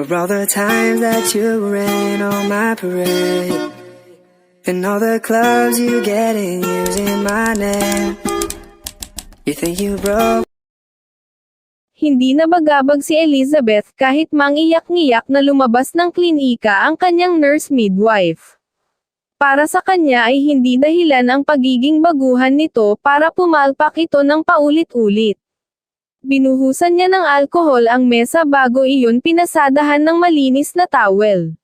For all the times that you rain on my parade And all the clubs you get in using my name You think you broke Hindi na bagabag si Elizabeth kahit mangiyak-ngiyak na lumabas ng klinika ang kanyang nurse midwife. Para sa kanya ay hindi dahilan ang pagiging baguhan nito para pumalpak ito ng paulit-ulit. Binuhusan niya ng alkohol ang mesa bago iyon pinasadahan ng malinis na towel.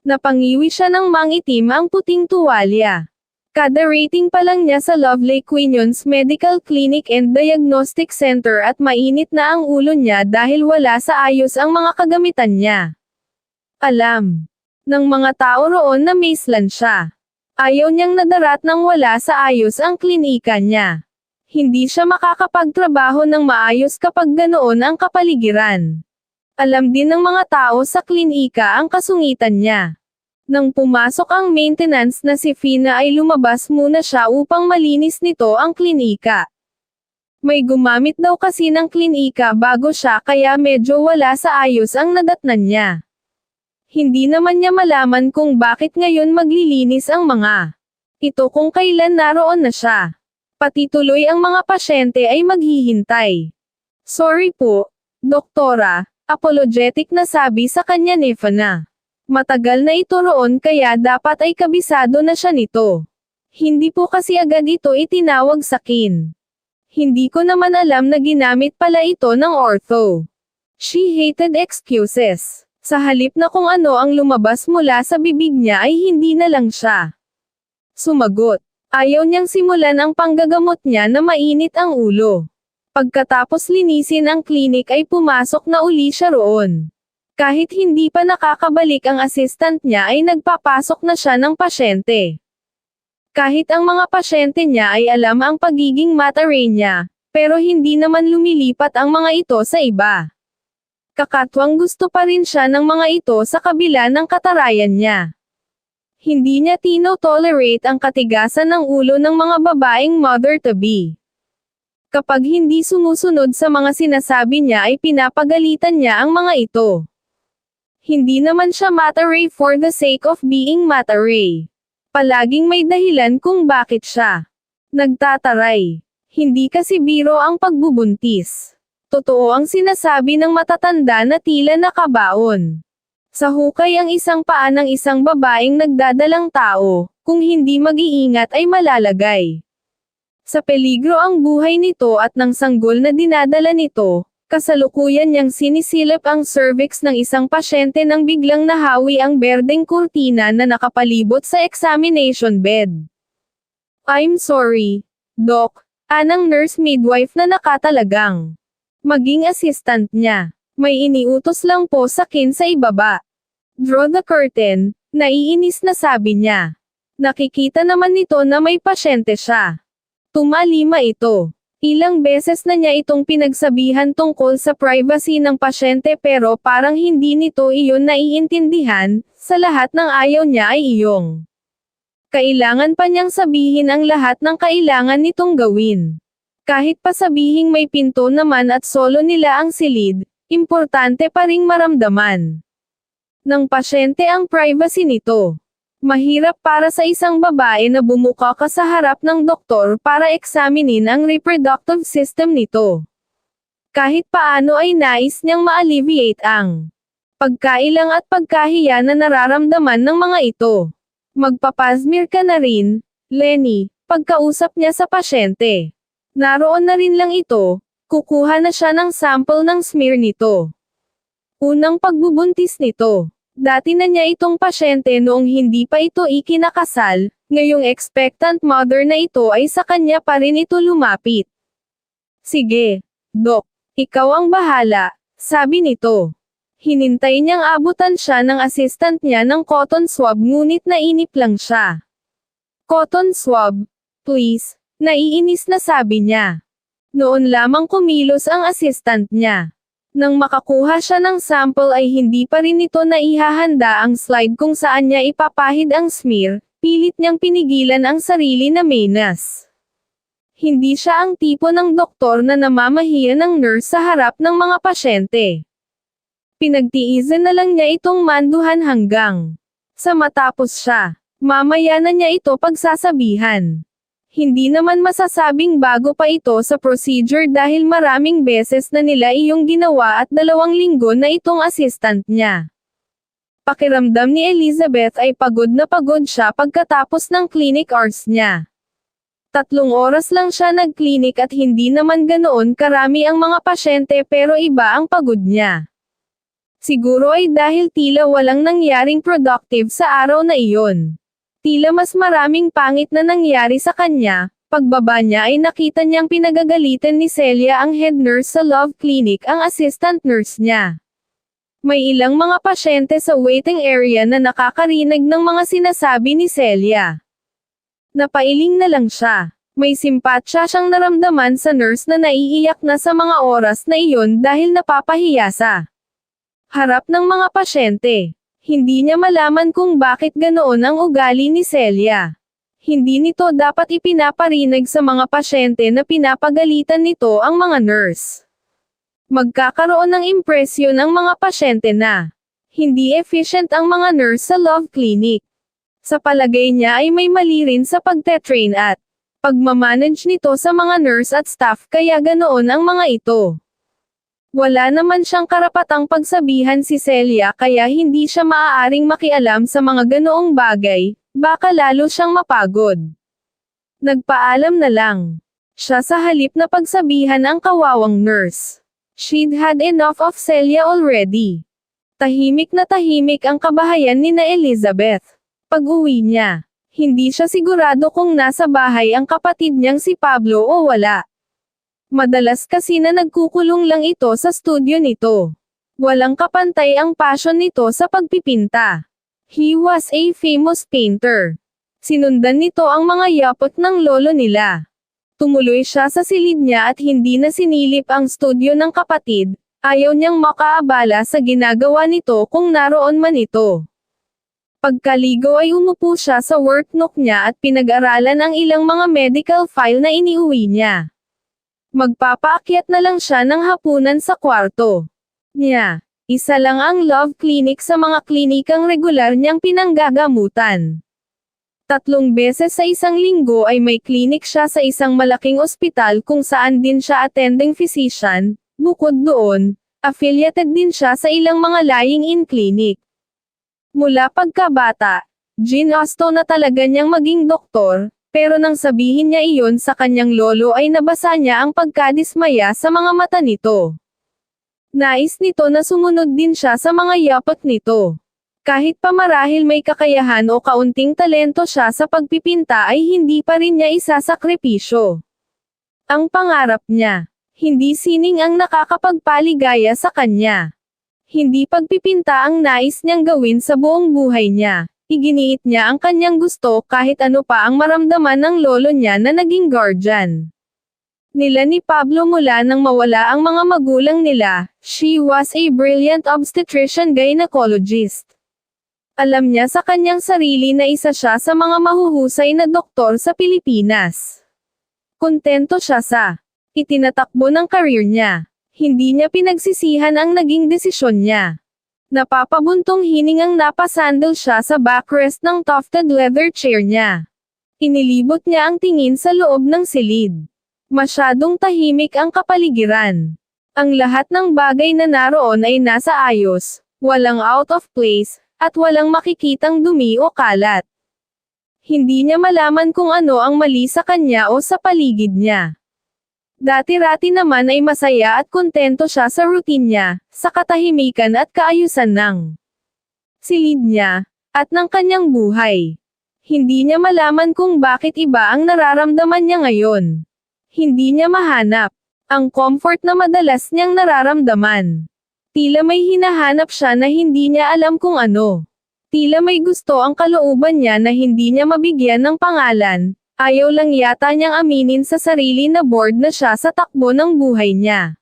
Napangiwi siya ng mangitim ang puting tuwalya. Kada rating pa lang niya sa Lovely Quinones Medical Clinic and Diagnostic Center at mainit na ang ulo niya dahil wala sa ayos ang mga kagamitan niya. Alam ng mga tao roon na maislan siya. Ayaw niyang nadarat nang wala sa ayos ang klinika niya. Hindi siya makakapagtrabaho ng maayos kapag ganoon ang kapaligiran. Alam din ng mga tao sa klinika ang kasungitan niya. Nang pumasok ang maintenance na si Fina ay lumabas muna siya upang malinis nito ang klinika. May gumamit daw kasi ng klinika bago siya kaya medyo wala sa ayos ang nadatnan niya. Hindi naman niya malaman kung bakit ngayon maglilinis ang mga ito kung kailan naroon na siya. Pati tuloy ang mga pasyente ay maghihintay. Sorry po, doktora, apologetic na sabi sa kanya ni Fana. Matagal na ito roon kaya dapat ay kabisado na siya nito. Hindi po kasi agad ito itinawag sa kin. Hindi ko naman alam na ginamit pala ito ng ortho. She hated excuses. Sa halip na kung ano ang lumabas mula sa bibig niya ay hindi na lang siya. Sumagot. Ayaw niyang simulan ang panggagamot niya na mainit ang ulo. Pagkatapos linisin ang klinik ay pumasok na uli siya roon. Kahit hindi pa nakakabalik ang assistant niya ay nagpapasok na siya ng pasyente. Kahit ang mga pasyente niya ay alam ang pagiging matare niya, pero hindi naman lumilipat ang mga ito sa iba. Kakatwang gusto pa rin siya ng mga ito sa kabila ng katarayan niya. Hindi niya tino-tolerate ang katigasan ng ulo ng mga babaeng mother-to-be. Kapag hindi sumusunod sa mga sinasabi niya ay pinapagalitan niya ang mga ito. Hindi naman siya mataray for the sake of being mataray. Palaging may dahilan kung bakit siya nagtataray. Hindi kasi biro ang pagbubuntis. Totoo ang sinasabi ng matatanda na tila nakabaon. Sa hukay ang isang paa ng isang babaeng nagdadalang tao, kung hindi mag-iingat ay malalagay. Sa peligro ang buhay nito at ng sanggol na dinadala nito, Kasalukuyan niyang sinisilip ang cervix ng isang pasyente nang biglang nahawi ang berdeng kurtina na nakapalibot sa examination bed. I'm sorry, Doc, anang nurse midwife na nakatalagang. Maging assistant niya. May iniutos lang po sa kin sa ibaba. Draw the curtain, naiinis na sabi niya. Nakikita naman nito na may pasyente siya. Tumalima ito. Ilang beses na niya itong pinagsabihan tungkol sa privacy ng pasyente pero parang hindi nito iyon naiintindihan, sa lahat ng ayaw niya ay iyong. Kailangan pa niyang sabihin ang lahat ng kailangan nitong gawin. Kahit pa sabihing may pinto naman at solo nila ang silid, importante pa ring maramdaman ng pasyente ang privacy nito. Mahirap para sa isang babae na bumuka ka sa harap ng doktor para eksaminin ang reproductive system nito. Kahit paano ay nais niyang ma-alleviate ang pagkailang at pagkahiya na nararamdaman ng mga ito. Magpapasmear ka na rin, Lenny, pagkausap niya sa pasyente. Naroon na rin lang ito, kukuha na siya ng sample ng smear nito. Unang pagbubuntis nito. Dati na niya itong pasyente noong hindi pa ito ikinakasal, ngayong expectant mother na ito ay sa kanya pa rin ito lumapit. Sige, Dok, ikaw ang bahala, sabi nito. Hinintay niyang abutan siya ng assistant niya ng cotton swab ngunit nainip lang siya. Cotton swab, please, naiinis na sabi niya. Noon lamang kumilos ang assistant niya. Nang makakuha siya ng sample ay hindi pa rin ito naihahanda ang slide kung saan niya ipapahid ang smear, pilit niyang pinigilan ang sarili na menas. Hindi siya ang tipo ng doktor na namamahiya ng nurse sa harap ng mga pasyente. Pinagtiisan na lang niya itong manduhan hanggang sa matapos siya. Mamaya na niya ito pagsasabihan. Hindi naman masasabing bago pa ito sa procedure dahil maraming beses na nila iyong ginawa at dalawang linggo na itong assistant niya. Pakiramdam ni Elizabeth ay pagod na pagod siya pagkatapos ng clinic hours niya. Tatlong oras lang siya nag-clinic at hindi naman ganoon karami ang mga pasyente pero iba ang pagod niya. Siguro ay dahil tila walang nangyaring productive sa araw na iyon. Tila mas maraming pangit na nangyari sa kanya, pagbaba niya ay nakita niyang pinagagalitan ni Celia ang head nurse sa Love Clinic ang assistant nurse niya. May ilang mga pasyente sa waiting area na nakakarinig ng mga sinasabi ni Celia. Napailing na lang siya. May simpatsya siyang naramdaman sa nurse na naiiyak na sa mga oras na iyon dahil napapahiya sa harap ng mga pasyente. Hindi niya malaman kung bakit ganoon ang ugali ni Celia. Hindi nito dapat ipinaparinig sa mga pasyente na pinapagalitan nito ang mga nurse. Magkakaroon ng impresyon ang mga pasyente na hindi efficient ang mga nurse sa Love Clinic. Sa palagay niya ay may mali rin sa pagte-train at pagmamanage nito sa mga nurse at staff kaya ganoon ang mga ito. Wala naman siyang karapatang pagsabihan si Celia kaya hindi siya maaaring makialam sa mga ganoong bagay, baka lalo siyang mapagod. Nagpaalam na lang. Siya sa halip na pagsabihan ang kawawang nurse. She'd had enough of Celia already. Tahimik na tahimik ang kabahayan ni na Elizabeth. Pag-uwi niya, hindi siya sigurado kung nasa bahay ang kapatid niyang si Pablo o wala. Madalas kasi na nagkukulong lang ito sa studio nito. Walang kapantay ang passion nito sa pagpipinta. He was a famous painter. Sinundan nito ang mga yapot ng lolo nila. Tumuloy siya sa silid niya at hindi na sinilip ang studio ng kapatid, ayaw niyang makaabala sa ginagawa nito kung naroon man ito. Pagkaligo ay umupo siya sa work nook niya at pinag-aralan ang ilang mga medical file na iniuwi niya. Magpapaakyat na lang siya ng hapunan sa kwarto niya. Isa lang ang love clinic sa mga klinikang regular niyang pinanggagamutan. Tatlong beses sa isang linggo ay may clinic siya sa isang malaking ospital kung saan din siya attending physician, bukod doon, affiliated din siya sa ilang mga lying-in clinic. Mula pagkabata, ginusto na talaga niyang maging doktor, pero nang sabihin niya iyon sa kanyang lolo ay nabasa niya ang pagkadismaya sa mga mata nito. Nais nito na sumunod din siya sa mga yapak nito. Kahit pa marahil may kakayahan o kaunting talento siya sa pagpipinta ay hindi pa rin niya isasakripisyo. Ang pangarap niya, hindi sining ang nakakapagpaligaya sa kanya. Hindi pagpipinta ang nais niyang gawin sa buong buhay niya. Iginiit niya ang kanyang gusto kahit ano pa ang maramdaman ng lolo niya na naging guardian. Nila ni Pablo mula nang mawala ang mga magulang nila, she was a brilliant obstetrician gynecologist. Alam niya sa kanyang sarili na isa siya sa mga mahuhusay na doktor sa Pilipinas. Kontento siya sa itinatakbo ng career niya. Hindi niya pinagsisihan ang naging desisyon niya. Napapabuntong hiningang napasandal siya sa backrest ng tufted leather chair niya. Inilibot niya ang tingin sa loob ng silid. Masyadong tahimik ang kapaligiran. Ang lahat ng bagay na naroon ay nasa ayos, walang out of place, at walang makikitang dumi o kalat. Hindi niya malaman kung ano ang mali sa kanya o sa paligid niya. Dati-rati naman ay masaya at kontento siya sa routine niya, sa katahimikan at kaayusan ng silid niya, at ng kanyang buhay. Hindi niya malaman kung bakit iba ang nararamdaman niya ngayon. Hindi niya mahanap ang comfort na madalas niyang nararamdaman. Tila may hinahanap siya na hindi niya alam kung ano. Tila may gusto ang kalooban niya na hindi niya mabigyan ng pangalan, Ayaw lang yata niyang aminin sa sarili na bored na siya sa takbo ng buhay niya.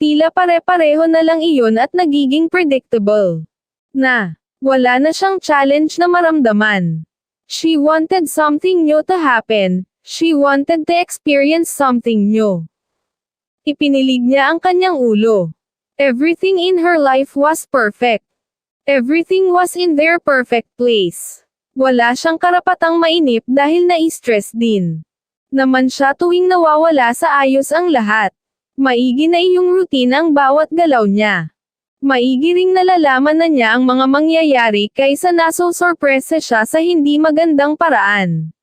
Tila pare-pareho na lang iyon at nagiging predictable. Na, wala na siyang challenge na maramdaman. She wanted something new to happen, she wanted to experience something new. Ipinilig niya ang kanyang ulo. Everything in her life was perfect. Everything was in their perfect place. Wala siyang karapatang mainip dahil na-stress din. Naman siya tuwing nawawala sa ayos ang lahat. Maigi na iyong routine ang bawat galaw niya. Maigi ring nalalaman na niya ang mga mangyayari kaysa naso-sorpresa siya sa hindi magandang paraan.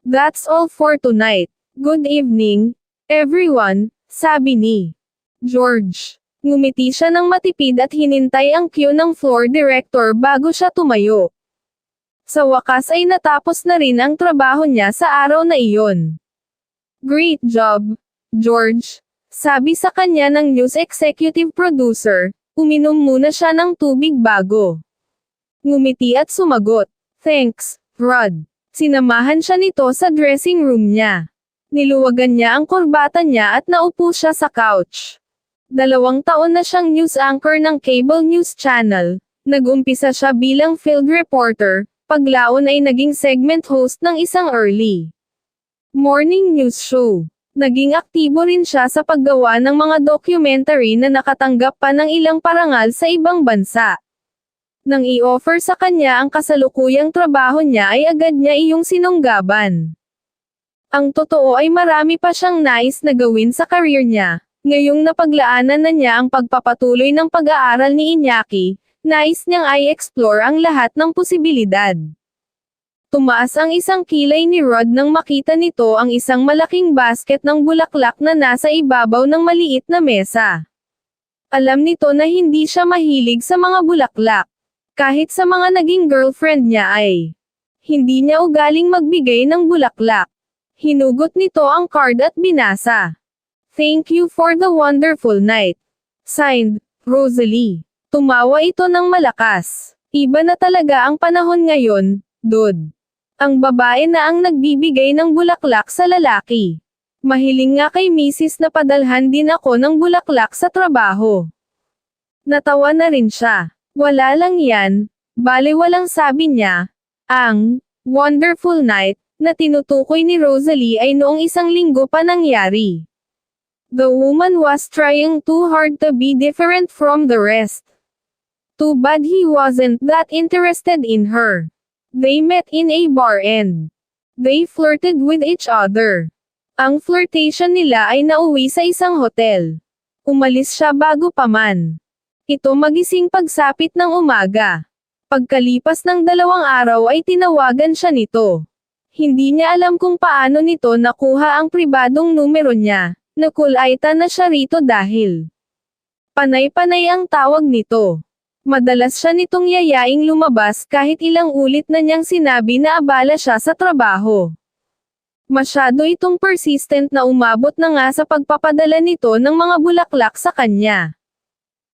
That's all for tonight. Good evening, everyone, sabi ni George. Ngumiti siya ng matipid at hinintay ang cue ng floor director bago siya tumayo. Sa wakas ay natapos na rin ang trabaho niya sa araw na iyon. Great job, George, sabi sa kanya ng news executive producer, uminom muna siya ng tubig bago. Ngumiti at sumagot, Thanks, Rod. Sinamahan siya nito sa dressing room niya. Niluwagan niya ang kurbata niya at naupo siya sa couch. Dalawang taon na siyang news anchor ng cable news channel. Nagumpisa siya bilang field reporter, paglaon ay naging segment host ng isang early morning news show. Naging aktibo rin siya sa paggawa ng mga documentary na nakatanggap pa ng ilang parangal sa ibang bansa. Nang i-offer sa kanya ang kasalukuyang trabaho niya ay agad niya iyong sinunggaban. Ang totoo ay marami pa siyang nais na gawin sa career niya. Ngayong napaglaanan na niya ang pagpapatuloy ng pag-aaral ni Iñaki, nais niyang i-explore ang lahat ng posibilidad. Tumaas ang isang kilay ni Rod nang makita nito ang isang malaking basket ng bulaklak na nasa ibabaw ng maliit na mesa. Alam nito na hindi siya mahilig sa mga bulaklak. Kahit sa mga naging girlfriend niya ay hindi niya ugaling magbigay ng bulaklak. Hinugot nito ang card at binasa. Thank you for the wonderful night. Signed, Rosalie. Tumawa ito ng malakas. Iba na talaga ang panahon ngayon, Dod. Ang babae na ang nagbibigay ng bulaklak sa lalaki. Mahiling nga kay misis na padalhan din ako ng bulaklak sa trabaho. Natawa na rin siya. Wala lang yan, bale walang sabi niya. Ang wonderful night na tinutukoy ni Rosalie ay noong isang linggo pa nangyari. The woman was trying too hard to be different from the rest. Too bad he wasn't that interested in her. They met in a bar and they flirted with each other. Ang flirtation nila ay nauwi sa isang hotel. Umalis siya bago pa man. Ito magising pagsapit ng umaga. Pagkalipas ng dalawang araw ay tinawagan siya nito. Hindi niya alam kung paano nito nakuha ang pribadong numero niya. Nakulaita na siya rito dahil panay-panay ang tawag nito. Madalas siya nitong yayaing lumabas kahit ilang ulit na niyang sinabi na abala siya sa trabaho. Masyado itong persistent na umabot na nga sa pagpapadala nito ng mga bulaklak sa kanya.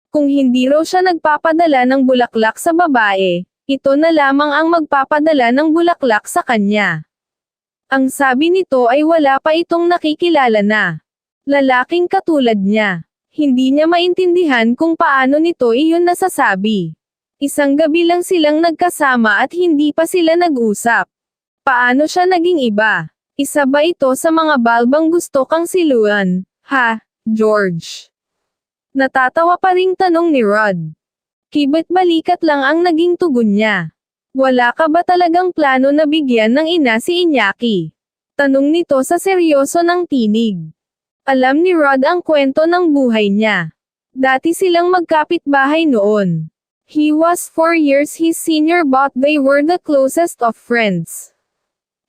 Kung hindi raw siya nagpapadala ng bulaklak sa babae, ito na lamang ang magpapadala ng bulaklak sa kanya. Ang sabi nito ay wala pa itong nakikilala na. Lalaking katulad niya. Hindi niya maintindihan kung paano nito iyon nasasabi. Isang gabi lang silang nagkasama at hindi pa sila nag-usap. Paano siya naging iba? Isa ba ito sa mga balbang gusto kang siluan? Ha, George? Natatawa pa ring tanong ni Rod. Kibet balikat lang ang naging tugon niya. Wala ka ba talagang plano na bigyan ng ina si Inyaki? Tanong nito sa seryoso ng tinig. Alam ni Rod ang kwento ng buhay niya. Dati silang magkapit-bahay noon. He was four years his senior but they were the closest of friends.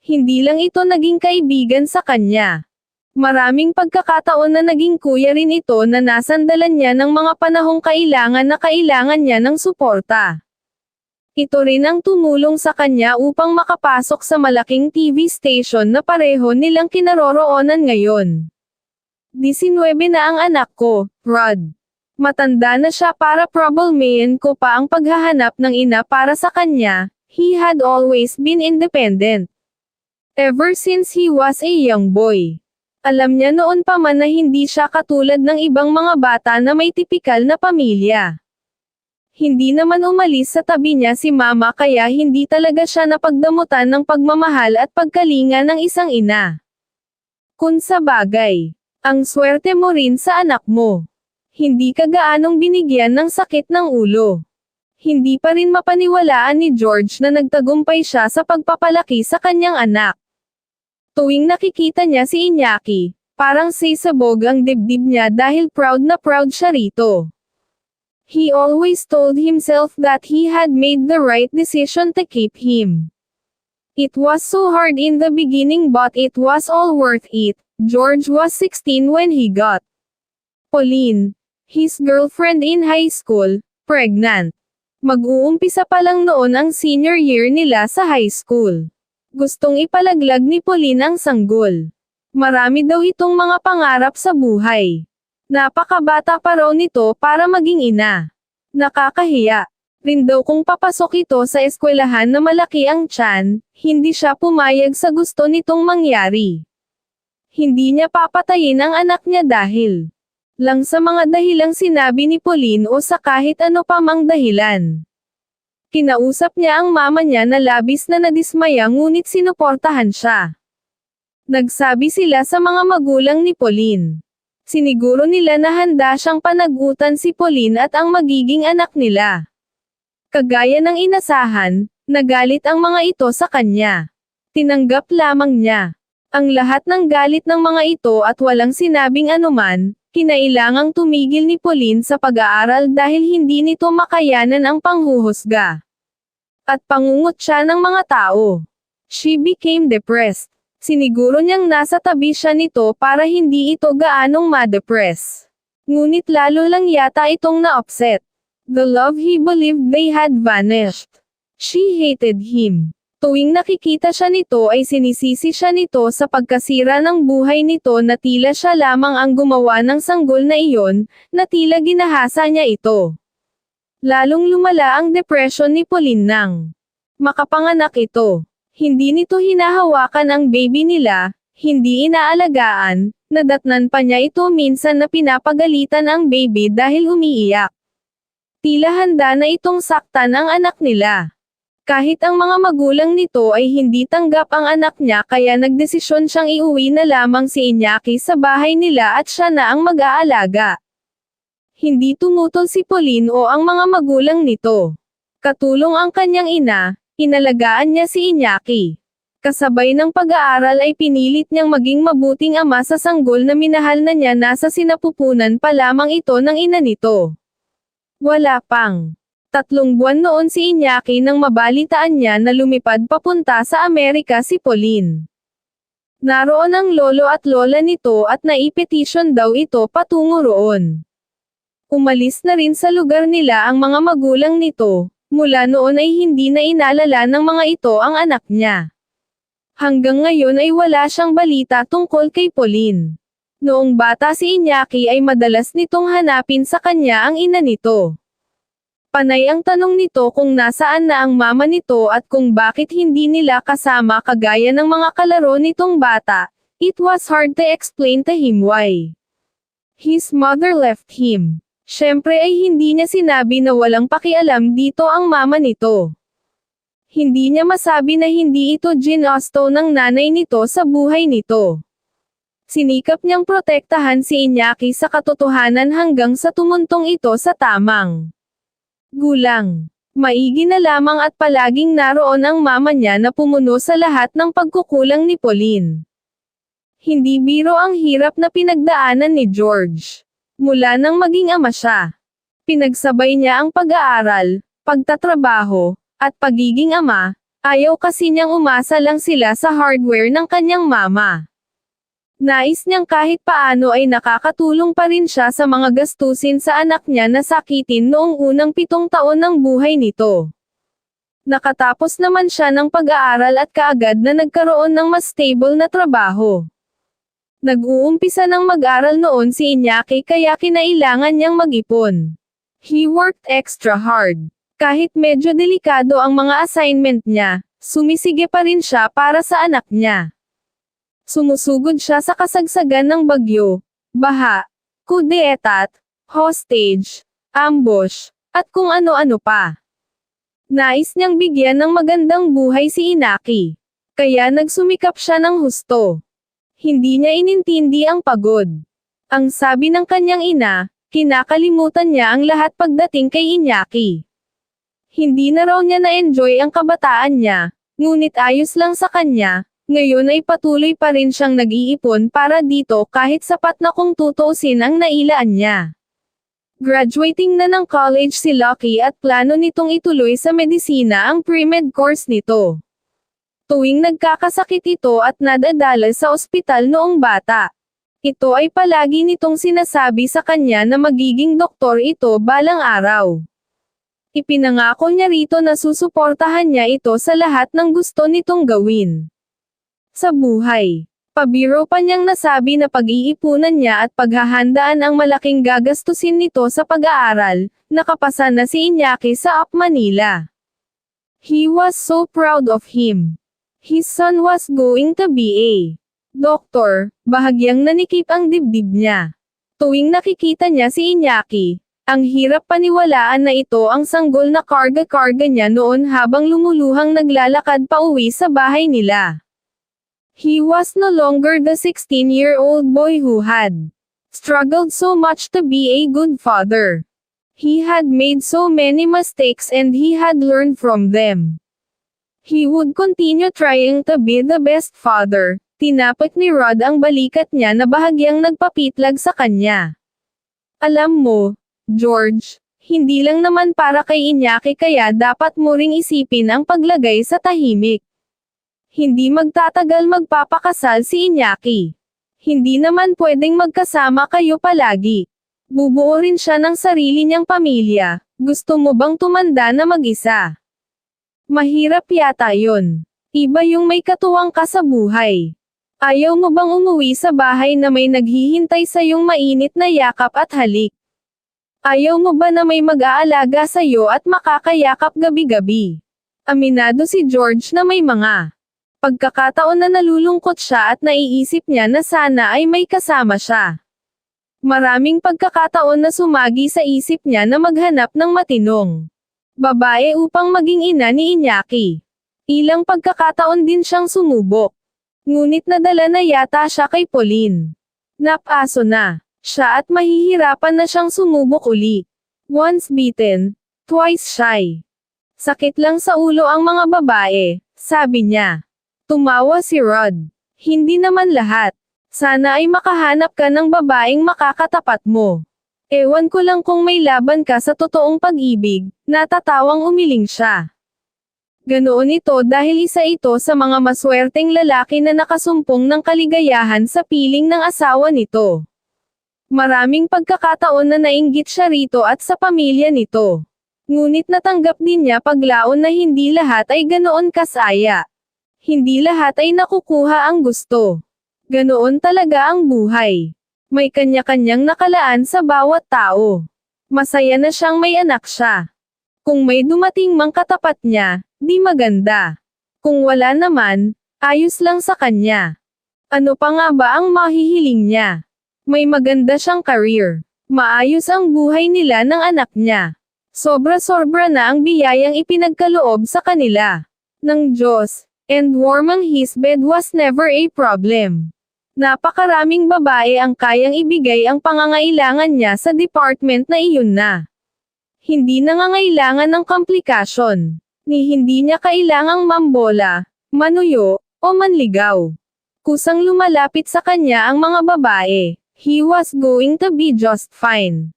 Hindi lang ito naging kaibigan sa kanya. Maraming pagkakataon na naging kuya rin ito na nasandalan niya ng mga panahong kailangan na kailangan niya ng suporta. Ito rin ang tumulong sa kanya upang makapasok sa malaking TV station na pareho nilang kinaroroonan ngayon. 19 na ang anak ko, Rod. Matanda na siya para problemayin ko pa ang paghahanap ng ina para sa kanya, he had always been independent. Ever since he was a young boy. Alam niya noon pa man na hindi siya katulad ng ibang mga bata na may tipikal na pamilya. Hindi naman umalis sa tabi niya si mama kaya hindi talaga siya napagdamutan ng pagmamahal at pagkalinga ng isang ina. Kung sa bagay, ang swerte mo rin sa anak mo. Hindi ka gaanong binigyan ng sakit ng ulo. Hindi pa rin mapaniwalaan ni George na nagtagumpay siya sa pagpapalaki sa kanyang anak. Tuwing nakikita niya si Iñaki, parang sisabog ang dibdib niya dahil proud na proud siya rito. He always told himself that he had made the right decision to keep him. It was so hard in the beginning but it was all worth it. George was 16 when he got Pauline, his girlfriend in high school, pregnant. Mag-uumpisa pa lang noon ang senior year nila sa high school. Gustong ipalaglag ni Pauline ang sanggol. Marami daw itong mga pangarap sa buhay. Napakabata pa raw nito para maging ina. Nakakahiya. Rin daw kung papasok ito sa eskwelahan na malaki ang tiyan, hindi siya pumayag sa gusto nitong mangyari. Hindi niya papatayin ang anak niya dahil lang sa mga dahilang sinabi ni Pauline o sa kahit ano pa mang dahilan. Kinausap niya ang mama niya na labis na nadismaya ngunit sinuportahan siya. Nagsabi sila sa mga magulang ni Pauline. Siniguro nila na handa siyang panagutan si Pauline at ang magiging anak nila. Kagaya ng inasahan, nagalit ang mga ito sa kanya. Tinanggap lamang niya. Ang lahat ng galit ng mga ito at walang sinabing anuman, kinailangang tumigil ni Pauline sa pag-aaral dahil hindi nito makayanan ang panghuhusga. At pangungot siya ng mga tao. She became depressed. Siniguro niyang nasa tabi siya nito para hindi ito gaanong ma-depress. Ngunit lalo lang yata itong na-upset. The love he believed they had vanished. She hated him. Tuwing nakikita siya nito ay sinisisi siya nito sa pagkasira ng buhay nito na tila siya lamang ang gumawa ng sanggol na iyon, na tila ginahasa niya ito. Lalong lumala ang depression ni Pauline nang makapanganak ito. Hindi nito hinahawakan ang baby nila, hindi inaalagaan, nadatnan pa niya ito minsan na pinapagalitan ang baby dahil umiiyak. Tila handa na itong saktan ang anak nila. Kahit ang mga magulang nito ay hindi tanggap ang anak niya kaya nagdesisyon siyang iuwi na lamang si Iñaki sa bahay nila at siya na ang mag-aalaga. Hindi tumutol si Pauline o ang mga magulang nito. Katulong ang kanyang ina, Inalagaan niya si Iñaki. Kasabay ng pag-aaral ay pinilit niyang maging mabuting ama sa sanggol na minahal na niya nasa sinapupunan pa lamang ito ng ina nito. Wala pang. Tatlong buwan noon si Iñaki nang mabalitaan niya na lumipad papunta sa Amerika si Pauline. Naroon ang lolo at lola nito at naipetisyon daw ito patungo roon. Umalis na rin sa lugar nila ang mga magulang nito, Mula noon ay hindi na inalala ng mga ito ang anak niya. Hanggang ngayon ay wala siyang balita tungkol kay Pauline. Noong bata si Iñaki ay madalas nitong hanapin sa kanya ang ina nito. Panay ang tanong nito kung nasaan na ang mama nito at kung bakit hindi nila kasama kagaya ng mga kalaro nitong bata. It was hard to explain to him why. His mother left him. Siyempre ay hindi niya sinabi na walang pakialam dito ang mama nito. Hindi niya masabi na hindi ito ginasto ng nanay nito sa buhay nito. Sinikap niyang protektahan si Iñaki sa katotohanan hanggang sa tumuntong ito sa tamang gulang. Maigi na lamang at palaging naroon ang mama niya na pumuno sa lahat ng pagkukulang ni Pauline. Hindi biro ang hirap na pinagdaanan ni George. Mula nang maging ama siya. Pinagsabay niya ang pag-aaral, pagtatrabaho, at pagiging ama, ayaw kasi niyang umasa lang sila sa hardware ng kanyang mama. Nais niyang kahit paano ay nakakatulong pa rin siya sa mga gastusin sa anak niya na sakitin noong unang pitong taon ng buhay nito. Nakatapos naman siya ng pag-aaral at kaagad na nagkaroon ng mas stable na trabaho. Nag-uumpisa ng mag-aral noon si Iñaki kaya kinailangan niyang mag-ipon. He worked extra hard. Kahit medyo delikado ang mga assignment niya, sumisige pa rin siya para sa anak niya. Sumusugod siya sa kasagsagan ng bagyo, baha, kudeetat, hostage, ambush, at kung ano-ano pa. Nais niyang bigyan ng magandang buhay si Inaki. Kaya nagsumikap siya ng husto. Hindi niya inintindi ang pagod. Ang sabi ng kanyang ina, kinakalimutan niya ang lahat pagdating kay Inyaki. Hindi na raw niya na-enjoy ang kabataan niya, ngunit ayos lang sa kanya, ngayon ay patuloy pa rin siyang nag-iipon para dito kahit sapat na kung tutuusin ang nailaan niya. Graduating na ng college si Lucky at plano nitong ituloy sa medisina ang pre-med course nito. Tuwing nagkakasakit ito at nadadala sa ospital noong bata. Ito ay palagi nitong sinasabi sa kanya na magiging doktor ito balang araw. Ipinangako niya rito na susuportahan niya ito sa lahat ng gusto nitong gawin. Sa buhay, pabiro pa niyang nasabi na pag-iipunan niya at paghahandaan ang malaking gagastusin nito sa pag-aaral, nakapasa na si Inyaki sa Up Manila. He was so proud of him. His son was going to be a doktor, bahagyang nanikip ang dibdib niya. Tuwing nakikita niya si Inyaki, ang hirap paniwalaan na ito ang sanggol na karga-karga niya noon habang lumuluhang naglalakad pa uwi sa bahay nila. He was no longer the 16-year-old boy who had struggled so much to be a good father. He had made so many mistakes and he had learned from them. He would continue trying to be the best father. Tinapik ni Rod ang balikat niya na bahagyang nagpapitlag sa kanya. Alam mo, George, hindi lang naman para kay Inyaki kaya dapat mo ring isipin ang paglagay sa tahimik. Hindi magtatagal magpapakasal si Inyaki. Hindi naman pwedeng magkasama kayo palagi. Bubuo rin siya ng sarili niyang pamilya. Gusto mo bang tumanda na mag-isa? Mahirap yata yon. Iba yung may katuwang ka sa buhay. Ayaw mo bang umuwi sa bahay na may naghihintay sa yung mainit na yakap at halik? Ayaw mo ba na may mag-aalaga sa iyo at makakayakap gabi-gabi? Aminado si George na may mga pagkakataon na nalulungkot siya at naiisip niya na sana ay may kasama siya. Maraming pagkakataon na sumagi sa isip niya na maghanap ng matinong babae upang maging ina ni Inyaki. Ilang pagkakataon din siyang sumubok. Ngunit nadala na yata siya kay Pauline. Napaso na siya at mahihirapan na siyang sumubok uli. Once beaten, twice shy. Sakit lang sa ulo ang mga babae, sabi niya. Tumawa si Rod. Hindi naman lahat. Sana ay makahanap ka ng babaeng makakatapat mo. Ewan ko lang kung may laban ka sa totoong pag-ibig, natatawang umiling siya. Ganoon ito dahil isa ito sa mga maswerteng lalaki na nakasumpong ng kaligayahan sa piling ng asawa nito. Maraming pagkakataon na nainggit siya rito at sa pamilya nito. Ngunit natanggap din niya paglaon na hindi lahat ay ganoon kasaya. Hindi lahat ay nakukuha ang gusto. Ganoon talaga ang buhay. May kanya-kanyang nakalaan sa bawat tao. Masaya na siyang may anak siya. Kung may dumating mang katapat niya, di maganda. Kung wala naman, ayos lang sa kanya. Ano pa nga ba ang mahihiling niya? May maganda siyang career. Maayos ang buhay nila ng anak niya. Sobra-sobra na ang biyayang ipinagkaloob sa kanila. Ng Diyos, and warming his bed was never a problem. Napakaraming babae ang kayang ibigay ang pangangailangan niya sa department na iyon na. Hindi nangangailangan ng komplikasyon. Ni hindi niya kailangang mambola, manuyo, o manligaw. Kusang lumalapit sa kanya ang mga babae. He was going to be just fine.